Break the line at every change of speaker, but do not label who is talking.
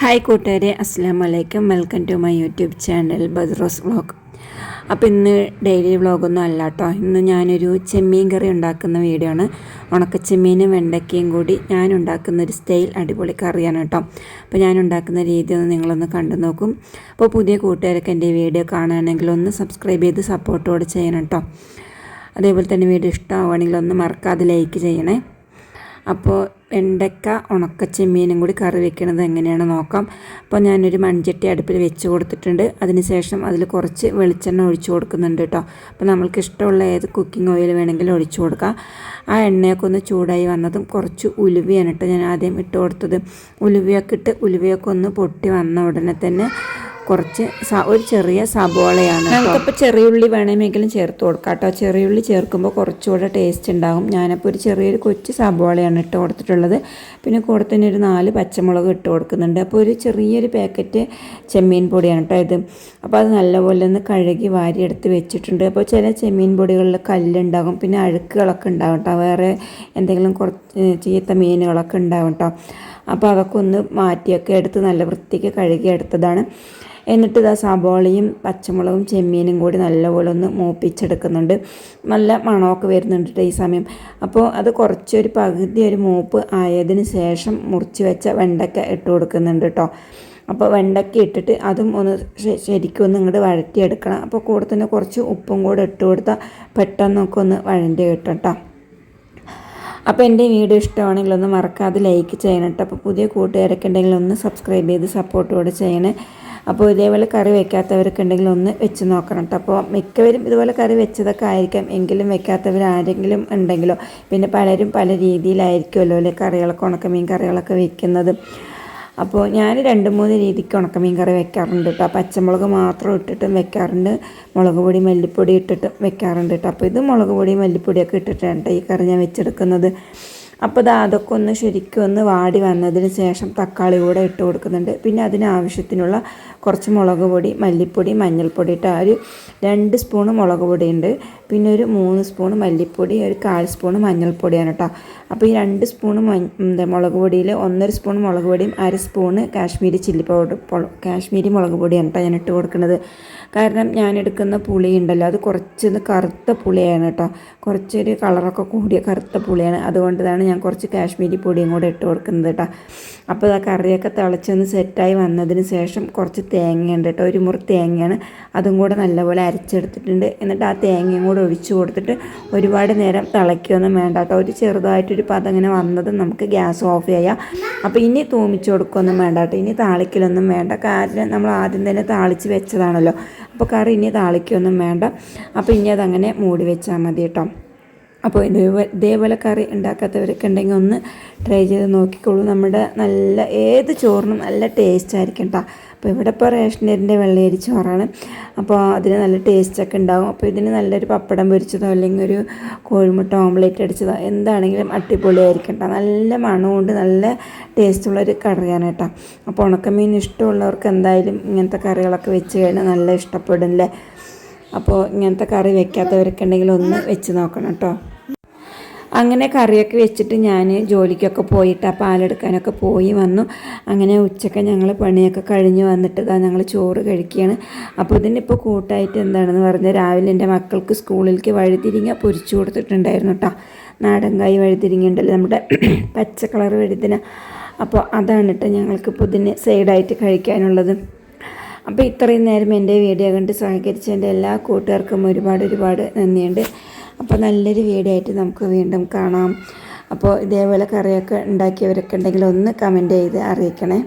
Hi കൂട്ടുകാരെ അസ്സാം വലൈക്കും welcome to my YouTube channel Badros vlog. അപ്പോൾ ഇന്ന് ഡെയിലി വ്ളോഗൊന്നും അല്ല കേട്ടോ ഇന്ന് ഞാനൊരു ചെമ്മീൻ കറി ഉണ്ടാക്കുന്ന വീഡിയോ ആണ്. ഉണക്കച്ചെമ്മീനും വെണ്ടയ്ക്കയും കൂടി ഞാൻ ഉണ്ടാക്കുന്ന ഒരു സ്റ്റൈൽ അടിപൊളി കറിയാണ് കേട്ടോ അപ്പോൾ ഞാൻ ഉണ്ടാക്കുന്ന രീതി ഒന്ന് നിങ്ങളൊന്ന് കണ്ടു നോക്കും. അപ്പോൾ പുതിയ കൂട്ടുകാരൊക്കെ എന്റെ വീഡിയോ കാണുകയാണെങ്കിൽ ഒന്ന് സബ്സ്ക്രൈബ് ചെയ്ത് സപ്പോർട്ടോടെ ചെയ്യണം കേട്ടോ അതേപോലെ തന്നെ വീഡിയോ ഇഷ്ടമാവുകയാണെങ്കിൽ ഒന്ന് മറക്കാതെ ലൈക്ക് ചെയ്യണേ. അപ്പോൾ വെണ്ടയ്ക്ക ഉണക്ക ചെമ്മീനും കൂടി കറി വെക്കണത് എങ്ങനെയാണ് നോക്കാം. അപ്പോൾ ഞാനൊരു മൺചട്ടി അടുപ്പിൽ വെച്ച് കൊടുത്തിട്ടുണ്ട്. അതിനുശേഷം അതിൽ കുറച്ച് വെളിച്ചെണ്ണ ഒഴിച്ചു കൊടുക്കുന്നുണ്ട് കേട്ടോ. അപ്പോൾ നമ്മൾക്ക് ഇഷ്ടമുള്ള ഏത് കുക്കിംഗ് ഓയിൽ വേണമെങ്കിലും ഒഴിച്ചു കൊടുക്കാം. ആ എണ്ണയൊക്കെ ഒന്ന് ചൂടായി വന്നതും കുറച്ച് ഉലുവയാണ് കേട്ടോ ഞാൻ ആദ്യം ഇട്ട് കൊടുത്തത്. ഉലുവയൊക്കെ ഇട്ട് ഉലുവയൊക്കെ ഒന്ന് പൊട്ടി വന്ന ഉടനെ തന്നെ കുറച്ച് ഒരു ചെറിയ സബോളയാണ് നമുക്കിപ്പോൾ ചെറിയുള്ളി വേണമെങ്കിലും ചേർത്ത് കൊടുക്കാം കേട്ടോ. ചെറിയുള്ളി ചേർക്കുമ്പോൾ കുറച്ചുകൂടെ ടേസ്റ്റ് ഉണ്ടാകും ഞാനപ്പോൾ ഒരു ചെറിയൊരു കൊച്ചു സബോളയാണ് ഇട്ട് കൊടുത്തിട്ടുള്ളത്. പിന്നെ കൂടെ തന്നെ ഒരു നാല് പച്ചമുളക് ഇട്ട് കൊടുക്കുന്നുണ്ട്. അപ്പോൾ ഒരു ചെറിയൊരു പാക്കറ്റ് ചെമ്മീൻ പൊടിയാണ് കേട്ടോ ഇത്. അപ്പോൾ അത് നല്ലപോലെ ഒന്ന് കഴുകി വാരിയെടുത്ത് വെച്ചിട്ടുണ്ട്. അപ്പോൾ ചില ചെമ്മീൻ പൊടികളിൽ കല്ലുണ്ടാകും. പിന്നെ അഴുക്കുകളൊക്കെ ഉണ്ടാകും കേട്ടോ. വേറെ എന്തെങ്കിലും കുറച്ച് ചീത്ത മീനുകളൊക്കെ ഉണ്ടാകും കേട്ടോ. അപ്പോൾ അതൊക്കെ ഒന്ന് മാറ്റിയൊക്കെ എടുത്ത് നല്ല വൃത്തിക്ക് കഴുകി എടുത്തതാണ്. എന്നിട്ട് ഇതാ സബോളയും പച്ചമുളകും ചെമ്മീനും കൂടി നല്ലപോലെ ഒന്ന് മൂപ്പിച്ചെടുക്കുന്നുണ്ട്. നല്ല മണമൊക്കെ വരുന്നുണ്ട് ഈ സമയം. അപ്പോൾ അത് കുറച്ചൊരു പകുതി ഒരു മൂപ്പ് ആയതിന് ശേഷം മുറിച്ച് വെച്ച വെണ്ടയ്ക്ക ഇട്ട് കൊടുക്കുന്നുണ്ട് കേട്ടോ അപ്പോൾ വെണ്ടയ്ക്ക ഇട്ടിട്ട് അതും ഒന്ന് ശരിക്കും ഒന്ന് ഇങ്ങോട്ട് വഴറ്റിയെടുക്കണം. അപ്പോൾ കൂടെ തന്നെ കുറച്ച് ഉപ്പും കൂടെ ഇട്ട് കൊടുത്താൽ പെട്ടെന്നൊക്കെ ഒന്ന് വഴണ്ടി കിട്ടും കേട്ടോ അപ്പോൾ എന്റെ വീഡിയോ ഇഷ്ടമാണെങ്കിൽ ഒന്ന് മറക്കാതെ ലൈക്ക് ചെയ്യണം കേട്ടോ അപ്പോൾ പുതിയ കൂട്ടുകാരൊക്കെ ഉണ്ടെങ്കിൽ ഒന്ന് സബ്സ്ക്രൈബ് ചെയ്ത് സപ്പോർട്ടോടെ ചെയ്യണേ. അപ്പോൾ ഇതേപോലെ കറി വെക്കാത്തവരൊക്കെ ഉണ്ടെങ്കിൽ ഒന്ന് വെച്ച് നോക്കണം കേട്ടോ അപ്പോൾ മിക്കവരും ഇതുപോലെ കറി വെച്ചതൊക്കെ ആയിരിക്കാം. എങ്കിലും വെക്കാത്തവർ ആരെങ്കിലും ഉണ്ടെങ്കിലോ? പിന്നെ പലരും പല രീതിയിലായിരിക്കുമല്ലോ അല്ലെ കറികളൊക്കെ ഉണക്കമീൻ കറികളൊക്കെ വെക്കുന്നത്. അപ്പോൾ ഞാൻ രണ്ട് മൂന്ന് രീതിക്ക് ഉണക്കമീൻ കറി വെക്കാറുണ്ട് കേട്ടോ പച്ചമുളക് മാത്രം ഇട്ടിട്ടും വെക്കാറുണ്ട്. മുളക് പൊടി മല്ലിപ്പൊടി ഇട്ടിട്ടും വെക്കാറുണ്ട് കേട്ടോ അപ്പോൾ ഇത് മുളക് പൊടി മല്ലിപ്പൊടിയൊക്കെ ഇട്ടിട്ടാണ് കേട്ടോ ഈ കറി ഞാൻ വെച്ചെടുക്കുന്നത്. അപ്പോൾ ഇത് അതൊക്കെ ഒന്ന് ശരിക്കും ഒന്ന് വാടി വന്നതിന് ശേഷം തക്കാളി കൂടെ ഇട്ട് കൊടുക്കുന്നുണ്ട്. പിന്നെ അതിനാവശ്യത്തിനുള്ള കുറച്ച് മുളക് പൊടി മല്ലിപ്പൊടി മഞ്ഞൾപ്പൊടി ഇട്ട് ഒരു രണ്ട് സ്പൂണ് മുളക് പൊടി ഉണ്ട് പിന്നെ ഒരു മൂന്ന് സ്പൂൺ മല്ലിപ്പൊടി ഒരു കാൽ സ്പൂൺ മഞ്ഞൾപ്പൊടിയാണ് കേട്ടോ. അപ്പോൾ ഈ രണ്ട് സ്പൂൺ എന്താ മുളക് പൊടിയിൽ ഒന്നര സ്പൂൺ മുളക് പൊടിയും അര spoon Kashmiri chilli powder Kashmiri മുളക് പൊടിയാണ് കേട്ടോ ഞാൻ ഇട്ട് കൊടുക്കുന്നത്. കാരണം ഞാൻ എടുക്കുന്ന പുളി ഉണ്ടല്ലോ അത് കുറച്ചൊന്ന് കറുത്ത പുളിയാണ് കേട്ടോ. കുറച്ചൊരു കളറൊക്കെ കൂടിയ കറുത്ത പുളിയാണ്. അതുകൊണ്ടാണ് ഞാൻ കുറച്ച് കാശ്മീരി പൊടിയും കൂടെ ഇട്ട് കൊടുക്കുന്നത് കേട്ടോ അപ്പോൾ ആ കറിയൊക്കെ തിളച്ചൊന്ന് സെറ്റായി വന്നതിന് ശേഷം കുറച്ച് തേങ്ങയുണ്ട് കേട്ടോ ഒരു മുറി തേങ്ങയാണ് അതും കൂടെ നല്ലപോലെ അരച്ചെടുത്തിട്ടുണ്ട്. എന്നിട്ട് ആ തേങ്ങയും കൂടെ ഒഴിച്ചു കൊടുത്തിട്ട് ഒരുപാട് നേരം തിളയ്ക്കുകയൊന്നും വേണ്ട കേട്ടോ ഒരു ചെറുതായിട്ടൊരു പതം ഇങ്ങനെ വന്നത് നമുക്ക് ഗ്യാസ് ഓഫ് ചെയ്യാം. അപ്പോൾ ഇനി തൂമിച്ച് കൊടുക്കുകയൊന്നും വേണ്ട കേട്ടോ ഇനി താളിക്കലൊന്നും വേണ്ട. കാരണം നമ്മൾ ആദ്യം തന്നെ താളിച്ച് വെച്ചതാണല്ലോ. അപ്പോൾ കറി ഇനി താളിക്കൊന്നും വേണ്ട. അപ്പോൾ ഇനി അതങ്ങനെ മൂടി വെച്ചാൽ മതി കേട്ടോ അപ്പോൾ ഇതേപോലെ കറി ഉണ്ടാക്കാത്തവരൊക്കെ ഉണ്ടെങ്കിൽ ഒന്ന് ട്രൈ ചെയ്ത് നോക്കിക്കോളൂ. നമ്മുടെ നല്ല ഏത് ചോറിനും നല്ല ടേസ്റ്റ് ആയിരിക്കും കേട്ടോ അപ്പോൾ ഇവിടെ ഇപ്പോൾ റേഷനരിന്റെ വെള്ളയരി ചോറാണ്. അപ്പോൾ അതിന് നല്ല ടേസ്റ്റൊക്കെ ഉണ്ടാകും അപ്പോൾ ഇതിന് നല്ലൊരു പപ്പടം പൊരിച്ചതോ അല്ലെങ്കിൽ ഒരു കോഴിമുട്ട ഓംലേറ്റ് അടിച്ചതോ എന്താണെങ്കിലും അടിപൊളിയായിരിക്കും കേട്ടോ നല്ല മണമുണ്ട് നല്ല ടേസ്റ്റുള്ളൊരു കറിയാണ് കേട്ടോ അപ്പോൾ ഉണക്കമീൻ ഇഷ്ടമുള്ളവർക്ക് എന്തായാലും ഇങ്ങനത്തെ കറികളൊക്കെ വെച്ച് കഴിഞ്ഞാൽ നല്ല ഇഷ്ടപ്പെടും അല്ലേ അപ്പോൾ ഇങ്ങനത്തെ കറി വെക്കാത്തവരൊക്കെ ഉണ്ടെങ്കിൽ ഒന്ന് വെച്ച് നോക്കണം കേട്ടോ അങ്ങനെ കറിയൊക്കെ വെച്ചിട്ട് ഞാൻ ജോലിക്കൊക്കെ പോയിട്ട് ആ പാലെടുക്കാനൊക്കെ പോയി വന്നു. അങ്ങനെ ഉച്ചയ്ക്ക് ഞങ്ങൾ പണിയൊക്കെ കഴിഞ്ഞ് വന്നിട്ട് ഇതാ ഞങ്ങൾ ചോറ് കഴിക്കുകയാണ് അപ്പോൾ ഇതിനിപ്പോൾ കൂട്ടായിട്ട് എന്താണെന്ന് പറഞ്ഞാൽ രാവിലെ എന്റെ മക്കൾക്ക് സ്കൂളിലേക്ക് വഴുതിരിങ്ങ പൊരിച്ചു കൊടുത്തിട്ടുണ്ടായിരുന്നു കേട്ടോ നാടൻകായ് വഴുതിരിങ്ങ ഉണ്ടല്ലോ നമ്മുടെ പച്ച കളർ വഴുതിന. അപ്പോൾ അതാണ് കേട്ടോ ഞങ്ങൾക്കിപ്പോൾ ഇതിന് സൈഡായിട്ട് കഴിക്കാനുള്ളത്. അപ്പോൾ ഇത്രയും നേരം എന്റെ വീഡിയോ കണ്ട് സഹകരിച്ച എന്റെ എല്ലാ കൂട്ടുകാർക്കും ഒരുപാട് ഒരുപാട് നന്ദിയുണ്ട്. അപ്പോൾ നല്ലൊരു വീഡിയോ ആയിട്ട് നമുക്ക് വീണ്ടും കാണാം. അപ്പോൾ ഇതേപോലെ കറിയൊക്കെ ഉണ്ടാക്കിയവരൊക്കെ ഉണ്ടെങ്കിൽ ഒന്ന് കമന്റ് ചെയ്ത് അറിയിക്കണേ.